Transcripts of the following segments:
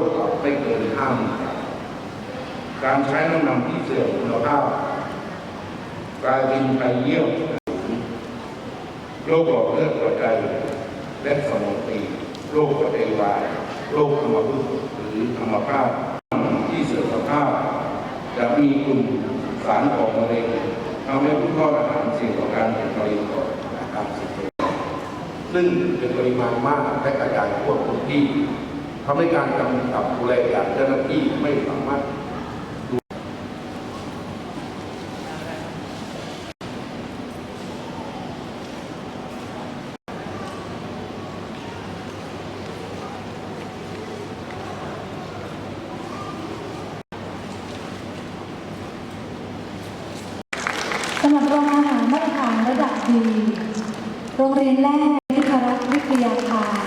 ษปรับไม่เกินห้าหมื่นบาทการใช้น้ำมันที่เสื่อมคุณภาพกลายเป็นภัยเยี่ยมโรคหลอดเลือดหัวใจและสมองตีโรคหัวใจวายโรคอัมพฤกษ์หรืออัมพาตที่เสื่อมสภาพ จะมีกลุ่มสารก่อมะเร็งทำให้ผู้ทอดอาหารเสี่ยงต่อการเป็นมะเร็งก่อนนะครับซึ่งเป็นปริมาณมากและกระจายทั่วพื้นที่ ทำให้การกำกับดูแลอย่างเจ้าหน้าที่ไม่สามารถสำหรับโรงอาหารมาตรฐานระดับดีโรงเรียนแรกนิครัตน์วิทยาคาร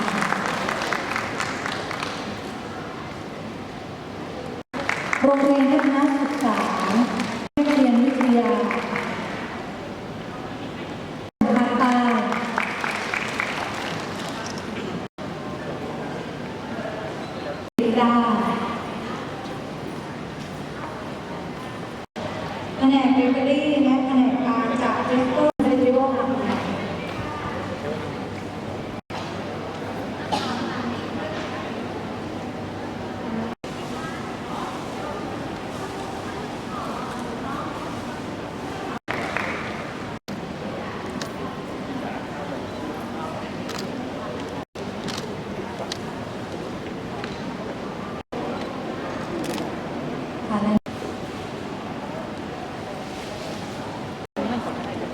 โรงเรียนพัฒนาศึกษาวิทยาวิทยาภาคใต้ติดได้แผนกเบเกอรี่และแผนกการจากเจสโก้เรดิโอหลัง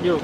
อยู่